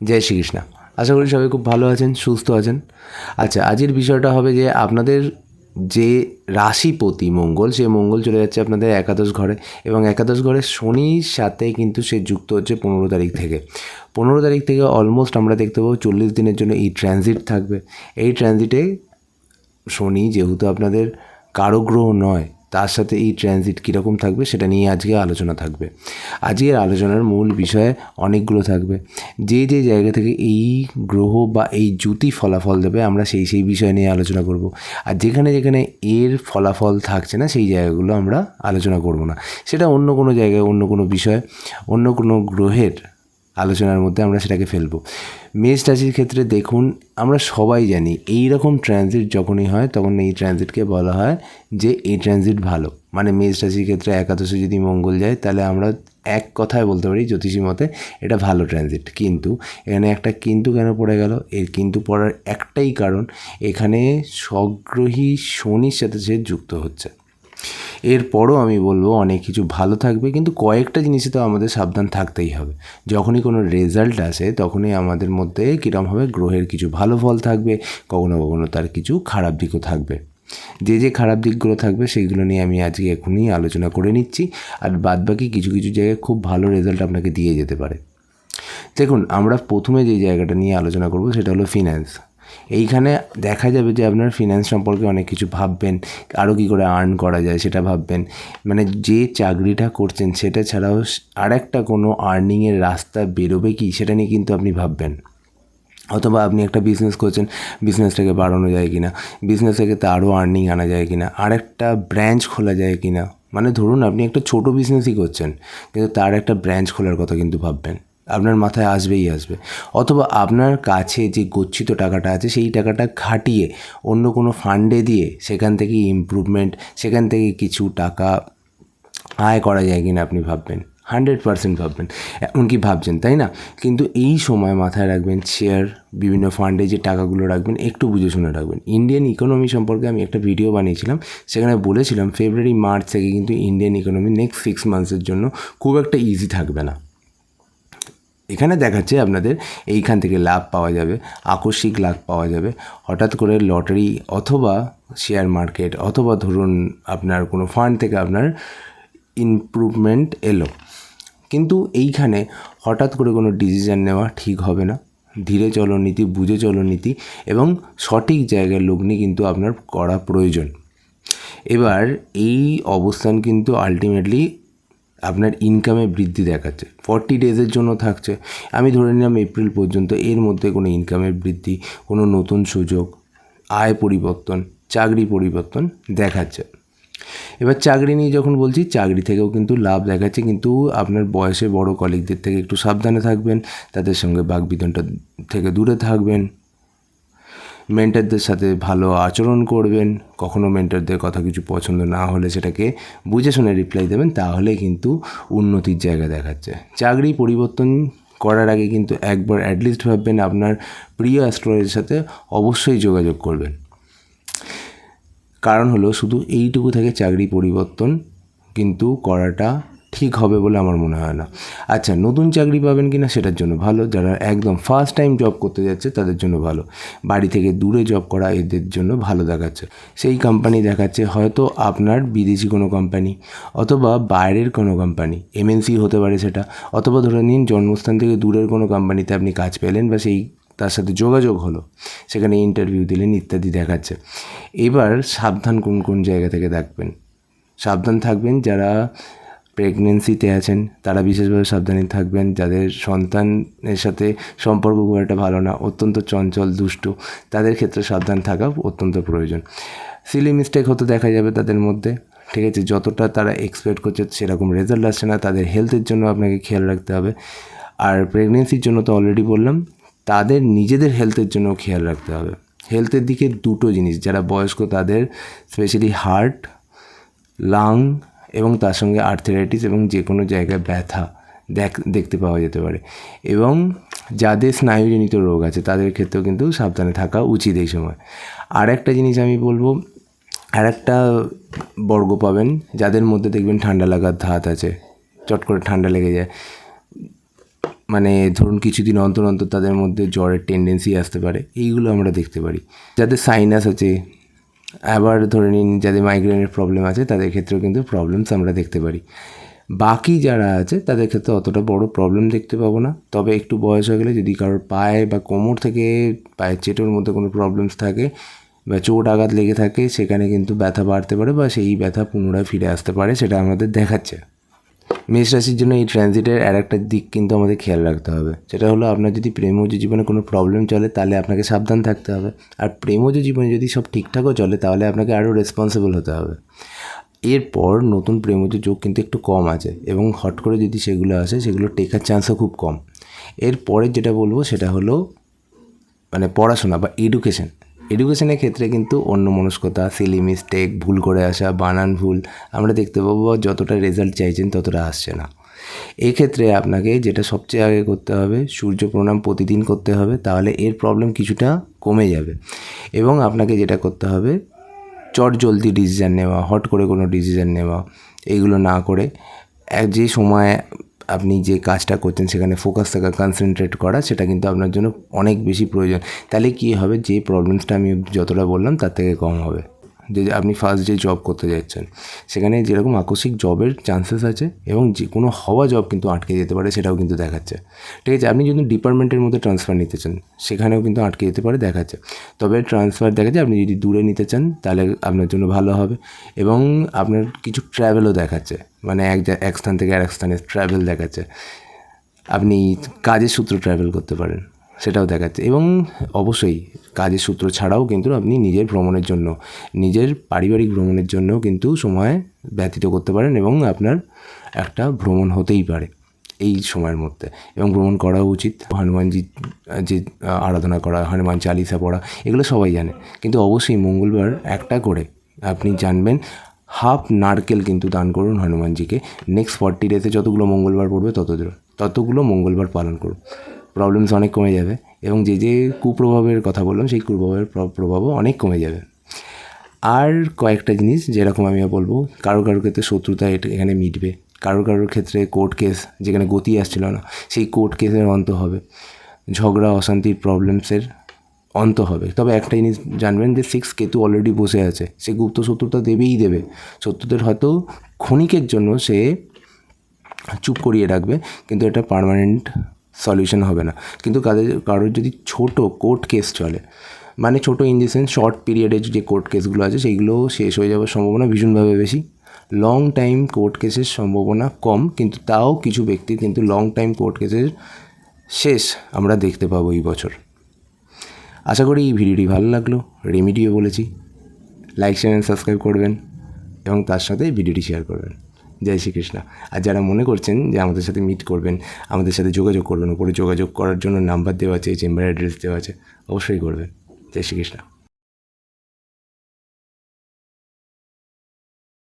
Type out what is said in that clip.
জয় শ্রীকৃষ্ণ। আশা করি সবাই খুব ভালো আছেন, সুস্থ আছেন। আচ্ছা আজকের বিষয়টা হবে যে আপনাদের যে রাশিপতি মঙ্গল, সে মঙ্গল চলে যাচ্ছে আপনাদের একাদশ ঘরে এবং একাদশ ঘরে শনির সাথে কিন্তু সে যুক্ত হচ্ছে পনেরো তারিখ থেকে। পনেরো তারিখ থেকে অলমোস্ট আমরা দেখতে পাবো চল্লিশ দিনের জন্য এই ট্রানজিট থাকবে। এই ট্রানজিটে শনি যেহেতু আপনাদের কারও গ্রহ নয় তার সাথে এই ট্রানজিট কীরকম থাকবে সেটা নিয়ে আজকে আলোচনা থাকবে। আজকের আলোচনার মূল বিষয়ে অনেকগুলো থাকবে। যে যে জায়গা থেকে এই গ্রহ বা এই জ্যোতি ফলাফল দেবে আমরা সেই সেই বিষয় নিয়ে আলোচনা করব। আর যেখানে যেখানে এর ফলাফল থাকছে না সেই জায়গাগুলো আমরা আলোচনা করব না। সেটা অন্য কোনো জায়গায়, অন্য কোনো বিষয়, অন্য কোনো গ্রহের আলোচনার মধ্যে আমরা সেটাকে ফেলব। মেষ রাশির ক্ষেত্রে দেখুন, আমরা সবাই জানি এই রকম ট্রানজিট যখনই হয়, তখন এই ট্রানজিটকে বলা হয় যে এই ট্রানজিট ভালো। মানে মেষ রাশির ক্ষেত্রে একাদশে যদি মঙ্গল যায়, তাহলে আমরা এক কথায় বলতে পারি জ্যোতিষী মতে এটা ভালো ট্রানজিট কিন্তু এখানে একটা কিন্তু কেন পড়ে গেল? এর কিন্তু পড়ার একটাই কারণ, এখানে স্বগ্রহী শনির সাথে সে যুক্ত হচ্ছে। এরপরও আমি বলব অনেক কিছু ভালো থাকবে, কিন্তু কয়েকটা জিনিসে তো আমাদের সাবধান থাকতেই হবে। যখনই কোনো রেজাল্ট আসে, তখনই আমাদের মধ্যে কীরকম হবে, গ্রহের কিছু ভালো ফল থাকবে, কখনো কখনো তার কিছু খারাপ দিকও থাকবে। যে যে খারাপ দিকগুলো থাকবে সেইগুলো নিয়ে আমি আজকে এখনই আলোচনা করে নিচ্ছি, আর বাদবাকি কিছু কিছু জায়গায় খুব ভালো রেজাল্ট আপনাকে দিয়ে যেতে পারে। দেখুন, আমরা প্রথমে যে জায়গাটা নিয়ে আলোচনা করব, সেটা হলো ফিন্যান্স এইখানে দেখা যাবে যে আপনার ফিনান্স সম্পর্কে অনেক কিছু ভাববেন আরও কী করে আর্ন করা যায় সেটা ভাববেন। মানে যে চাকরিটা করছেন সেটা ছাড়াও আর একটা কোনো আর্নিংয়ের রাস্তা বেরোবে কি সেটা নিয়ে কিন্তু আপনি ভাববেন। অথবা আপনি একটা বিজনেস করছেন বিজনেসটাকে বাড়ানো যায় কি না বিজনেস থেকে আরও আর্নিং আনা যায় কি না আর একটা ব্রাঞ্চ খোলা যায় কি না মানে ধরুন আপনি একটা ছোটো বিজনেসই করছেন, কিন্তু তার একটা ব্রাঞ্চ খোলার কথা কিন্তু ভাববেন। আপনার মাথায় আসবেই আসবে। অথবা আপনার কাছে যে গচ্ছিত টাকাটা আছে, সেই টাকাটা খাটিয়ে অন্য কোনো ফান্ডে দিয়ে সেখান থেকে ইমপ্রুভমেন্ট সেখান থেকে কিছু টাকা আয় করা যায় কিনা আপনি ভাববেন। হান্ড্রেড পারসেন্ট ভাববেন। এমনকি ভাবছেন, তাই না? কিন্তু এই সময় মাথায় রাখবেন শেয়ার বিভিন্ন ফান্ডে যে টাকাগুলো রাখবেন, একটু বুঝে শুনে রাখবেন। ইন্ডিয়ান ইকোনমি সম্পর্কে আমি একটা ভিডিও বানিয়েছিলাম, সেখানে বলেছিলাম ফেব্রুয়ারি মার্চ থেকে কিন্তু ইন্ডিয়ান ইকোনমি নেক্সট সিক্স মান্থসের জন্য খুব একটা ইজি থাকবে না। এখানে দেখাচ্ছে আপনাদের এইখান থেকে লাভ পাওয়া যাবে, আকস্মিক লাভ পাওয়া যাবে। হঠাৎ করে লটারি অথবা শেয়ার মার্কেট অথবা ধরুন আপনার কোনো ফান্ড থেকে আপনার ইমপ্রুভমেন্ট এলো। কিন্তু এইখানে হঠাৎ করে কোনো ডিসিশান নেওয়া ঠিক হবে না। ধীরে চলনীতি বুঝে চলনীতি এবং সঠিক জায়গায় লগ্নি কিন্তু আপনার করা প্রয়োজন। এবার এই অবস্থান কিন্তু আলটিমেটলি আপনার ইনকামে বৃদ্ধি দেখাচ্ছে। ফর্টি ডেজের জন্য থাকছে। আমি ধরে নিলাম এপ্রিল পর্যন্ত এর মধ্যে কোনো ইনকামের বৃদ্ধি, কোনো নতুন সুযোগ, আয় পরিবর্তন, চাকরি পরিবর্তন দেখাচ্ছে। এবার চাকরি নিয়ে যখন বলছি, চাকরি থেকেও কিন্তু লাভ দেখাচ্ছে, কিন্তু আপনার বয়সে বড় কলিগদের থেকে একটু সাবধানে থাকবেন, তাদের সঙ্গে বাগবিতনটা থেকে দূরে থাকবেন। মেন্টারদের সাথে ভালো আচরণ করবেন, কখনো মেন্টারদের কথা কিছু পছন্দ না হলে সেটাকে বুঝে শুনে রিপ্লাই দেবেন, তাহলে কিন্তু উন্নতির জায়গা দেখাচ্ছে। চাকরি পরিবর্তন করার আগে কিন্তু একবার অ্যাটলিস্ট ভাববেন আপনার প্রিয় অ্যাস্ট্রোলজির সাথে অবশ্যই যোগাযোগ করবেন। কারণ হলো শুধু এইটুকু থেকে চাকরি পরিবর্তন কিন্তু করাটা ঠিক হবে বলে আমার মনে হয় না। আচ্ছা নতুন চাকরি পাবেন কি না সেটার জন্য ভালো। যারা একদম ফার্স্ট টাইম জব করতে যাচ্ছে, তাদের জন্য ভালো। বাড়ি থেকে দূরে জব করা এদের জন্য ভালো দেখাচ্ছে। সেই কোম্পানি দেখাচ্ছে হয়তো আপনার বিদেশি কোনো কোম্পানি অথবা বাইরের কোনো কোম্পানি এমএনসি হতে পারে সেটা। অথবা ধরে নিন জন্মস্থান থেকে দূরের কোনো কোম্পানিতে আপনি কাজ পেলেন বা সেই, তার সাথে যোগাযোগ হলো। সেখানে ইন্টারভিউ দিলেন, ইত্যাদি দেখাচ্ছে। এবার সাবধান কোন কোন জায়গা থেকে থাকবেন সাবধান থাকবেন যারা প্রেগনেন্সিতে আছেন, তারা বিশেষভাবে সাবধানে থাকবেন। যাদের সন্তানের সাথে সম্পর্ক খুব একটা ভালো না, অত্যন্ত চঞ্চল, দুষ্টু, তাদের ক্ষেত্রে সাবধান থাকা অত্যন্ত প্রয়োজন। সিলি মিস্টেক হতে দেখা যাবে তাদের মধ্যে, ঠিক আছে? যতটা তারা এক্সপেক্ট করছে সেরকম রেজাল্ট আসছে না। তাদের হেলথের জন্য আপনাকে খেয়াল রাখতে হবে। আর প্রেগনেন্সির জন্য তো অলরেডি বললাম, তাদের নিজেদের হেলথের জন্য খেয়াল রাখতে হবে। হেলথের দিকে দুটো জিনিস, যারা বয়স্ক তাদের স্পেশালি হার্ট লাং এবং তার সঙ্গে আর্থেরাইটিস এবং যে কোনো জায়গায় ব্যথা দেখ, দেখতে পাওয়া যেতে পারে। এবং যাদের স্নায়ুজনিত রোগ আছে, তাদের ক্ষেত্রেও কিন্তু সাবধানে থাকা উচিত এই সময়। আর একটা জিনিস আমি বলব আর একটা বর্গ পাবেন, যাদের মধ্যে দেখবেন ঠান্ডা লাগার ধাত আছে, চট করে ঠান্ডা লেগে যায়। মানে ধরুন কিছুদিন অন্তর অন্তর তাদের মধ্যে জ্বরের টেন্ডেন্সি আসতে পারে, এইগুলো আমরা দেখতে পারি। যাদের সাইনাস আছে আবার ধরে নিন যাদের মাইগ্রেনের প্রবলেম আছে, তাদের ক্ষেত্রেও কিন্তু প্রবলেমস আমরা দেখতে পারি। বাকি যারা আছে, তাদের ক্ষেত্রে অতটা বড় প্রবলেম দেখতে পাবো না। তবে একটু বয়স হয়ে গেলে যদি কারোর পায়ে বা কোমর থেকে পায়ের চেটোর মধ্যে কোনো প্রবলেমস থাকে বা চোট আঘাত লেগে থাকে, সেখানে কিন্তু ব্যথা বাড়তে পারে বা সেই ব্যথা পুনরায় ফিরে আসতে পারে, সেটা আমাদের দেখাচ্ছে। মেষ রাশির জন্য এই ট্রানজিটের আর একটা দিক কিন্তু আমাদের খেয়াল রাখতে হবে। সেটা হলো আপনার যদি প্রেমজ জীবনে কোনো প্রবলেম চলে, তাহলে আপনাকে সাবধান থাকতে হবে। আর প্রেমজ জীবনে যদি সব ঠিকঠাকও চলে, তাহলে আপনাকে আরও রেসপন্সিবল হতে হবে। এরপর নতুন প্রেমজ যোগ কিন্তু একটু কম আছে এবং হট করে যদি সেগুলো আসে, সেগুলো টেকার চান্সও খুব কম। এরপরে যেটা বলব, সেটা হলো মানে পড়াশোনা বা এডুকেশন এডুকেশনের ক্ষেত্রে কিন্তু অন্য মনস্কতা সিলি মিস্টেক ভুল করে আসা, বানান ভুল, আমরা দেখতে পাবো যতটা রেজাল্ট চাইছেন ততটা আসছে না। এক্ষেত্রে আপনাকে যেটা সবচেয়ে আগে করতে হবে, সূর্য প্রণাম প্রতিদিন করতে হবে, তাহলে এর প্রবলেম কিছুটা কমে যাবে। এবং আপনাকে যেটা করতে হবে, চট জলদি ডিসিশান নেওয়া, হট করে কোনো ডিসিশান নেওয়া এইগুলো না করে, এক যে সময় আপনি যে কাজটা করছেন সেখানে ফোকাস থাকা কনসেন্ট্রেট করা, সেটা কিন্তু আপনার জন্য অনেক বেশি প্রয়োজন। তাহলে কী হবে? যে প্রবলেমসটা আমি যতটা বললাম তার থেকে কম হবে। যে আপনি ফার্স্ট যে জব করতে যাচ্ছেন, সেখানে যেরকম আকস্মিক জবের চান্সেস আছে এবং যে কোনো হওয়া জব কিন্তু আটকে যেতে পারে, সেটাও কিন্তু দেখাচ্ছে। ঠিক আছে, আপনি যদি ডিপার্টমেন্টের মধ্যে ট্রান্সফার নিতে চান, সেখানেও কিন্তু আটকে যেতে পারে, দেখাচ্ছে। তবে ট্রান্সফার দেখাচ্ছে আপনি যদি দূরে নিতে চান, তাহলে আপনার জন্য ভালো হবে এবং আপনার কিছু ট্র্যাভেলও দেখাচ্ছে। মানে এক এক স্থান থেকে আরেক স্থানে ট্র্যাভেল দেখাচ্ছে। আপনি কাজের সূত্র ট্র্যাভেল করতে পারেন। সেটাও দেখাচ্ছে। এবং অবশ্যই কাজের সূত্র ছাড়াও কিন্তু আপনি নিজের ভ্রমণের জন্য, নিজের পারিবারিক ভ্রমণের জন্য কিন্তু সময় ব্যতীত করতে পারেন এবং আপনার একটা ভ্রমণ হতেই পারে এই সময়ের মধ্যে। এবং ভ্রমণ করা উচিত। হনুমানজি যে আরাধনা করা, হনুমান চালিসা পড়া, এগুলো সবাই জানে। কিন্তু অবশ্যই মঙ্গলবার একটা করে আপনি জানবেন, হাফ নারকেল কিন্তু দান করুন হনুমানজিকে। নেক্সট ফর্টি ডেতে যতগুলো মঙ্গলবার পড়বে ততগুলো ততগুলো মঙ্গলবার পালন করুন। প্রবলেমস অনেক কমে যাবে এবং যে যে কুপ্রভাবের কথা বললাম, সেই কুপ্রভাবের প্র- প্রভাবও অনেক কমে যাবে। আর কয়েকটা জিনিস যেরকম আমি বলব, কারও কারোর ক্ষেত্রে শত্রুতা এখানে মিটবে। কারও কারোর ক্ষেত্রে কোর্ট কেস যেখানে গতি আসছিল না, সেই কোর্ট কেসের অন্ত হবে। ঝগড়া, অশান্তির প্রবলেমসের অন্ত হবে। তবে একটা জিনিস জানবেন যে সিক্স কেতু অলরেডি বসে আছে। সে গুপ্ত শত্রুতা দেবেই দেবে। শত্রুদের হয়তো ক্ষণিকের জন্য সে চুপ করিয়ে রাখবে, কিন্তু এটা পার্মানেন্ট সলিউশন হবে না। কিন্তু কাদের, কারোর যদি ছোট কোর্ট কেস চলে মানে ছোটো ইন দি সেন্স শর্ট পিরিয়ডের যে কোর্ট কেসগুলো আছে সেইগুলো শেষ হয়ে যাওয়ার সম্ভাবনা ভীষণভাবে বেশি। লং টাইম কোর্ট কেসের সম্ভাবনা কম, কিন্তু তাও কিছু ব্যক্তি কিন্তু লং টাইম কোর্ট কেসের শেষ আমরা দেখতে পাবো এই বছর। আশা করি এই ভিডিওটি ভালো লাগল রেমিডিও বলেছি। লাইক চ্যানেল সাবস্ক্রাইব করবেন এবং তার সাথে ভিডিওটি শেয়ার করবেন। জয় শ্রীকৃষ্ণ। আর যারা মনে করছেন যে আমাদের সাথে মিট করবেন, আমাদের সাথে যোগাযোগ করবেন, উপরে যোগাযোগ করার জন্য নাম্বার দেওয়া আছে চেম্বার অ্যাড্রেস দেওয়া আছে, অবশ্যই করবেন। জয় শ্রীকৃষ্ণ।